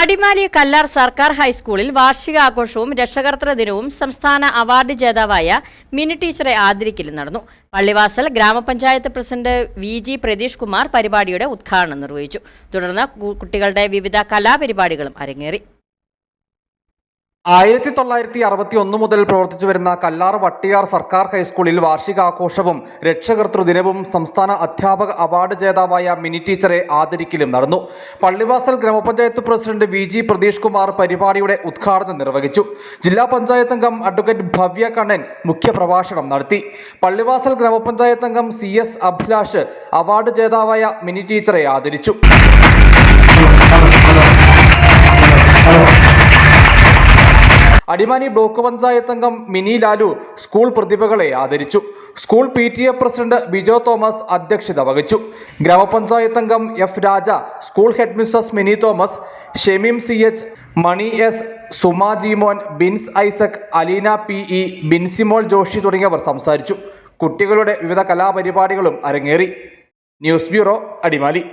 അടിമാലി കല്ലാർ സർക്കാർ ഹൈസ്കൂളിൽ വാർഷികാഘോഷവും രക്ഷകർത്തൃ ദിനവും സംസ്ഥാന അവാർഡ് ജേതാവായ മിനി ടീച്ചറെ ആദരിക്കലും നടന്നു. പള്ളിവാസൽ ഗ്രാമപഞ്ചായത്ത് president V G Pratheesh Kumar പരിപാടിയുടെ ഉദ്ഘാടനം നിർവഹിച്ചു. തുടർന്ന് കുട്ടികളുടെ വിവിധ കലാപരിപാടികളും അരങ്ങേറി. ആയിരത്തി തൊള്ളായിരത്തി അറുപത്തി ഒന്ന് മുതൽ പ്രവർത്തിച്ചു വരുന്ന കല്ലാർ വട്ടിയാർ സർക്കാർ ഹൈസ്കൂളിൽ വാർഷികാഘോഷവും രക്ഷകർത്തൃ ദിനവും സംസ്ഥാന അധ്യാപക അവാർഡ് ജേതാവായ മിനി ടീച്ചറെ ആദരിക്കലും നടന്നു. പള്ളിവാസൽ ഗ്രാമപഞ്ചായത്ത് president V G Pratheesh Kumar പരിപാടിയുടെ ഉദ്ഘാടനം നിർവഹിച്ചു. ജില്ലാ പഞ്ചായത്ത് അംഗം അഡ്വക്കേറ്റ് ഭവ്യ കണ്ണൻ മുഖ്യപ്രഭാഷണം നടത്തി. പള്ളിവാസൽ ഗ്രാമപഞ്ചായത്ത് അംഗം സി എസ് അഭിലാഷ് അവാർഡ് ജേതാവായ മിനി ടീച്ചറെ ആദരിച്ചു. അടിമാലി ബ്ലോക്ക് പഞ്ചായത്ത് അംഗം മിനി ലാലു സ്കൂൾ പ്രതിഭകളെ ആദരിച്ചു. School P T A president Bijo Thomas അധ്യക്ഷത വഹിച്ചു. ഗ്രാമപഞ്ചായത്ത് അംഗം F Raja school head Mini Thomas Shemeem C H Mani S Suma Jimon Bins Isaac Aleena P E Binsimol Joshi തുടങ്ങിയവർ സംസാരിച്ചു. കുട്ടികളുടെ വിവിധ കലാപരിപാടികളും അരങ്ങേറി. News bureau Adimali.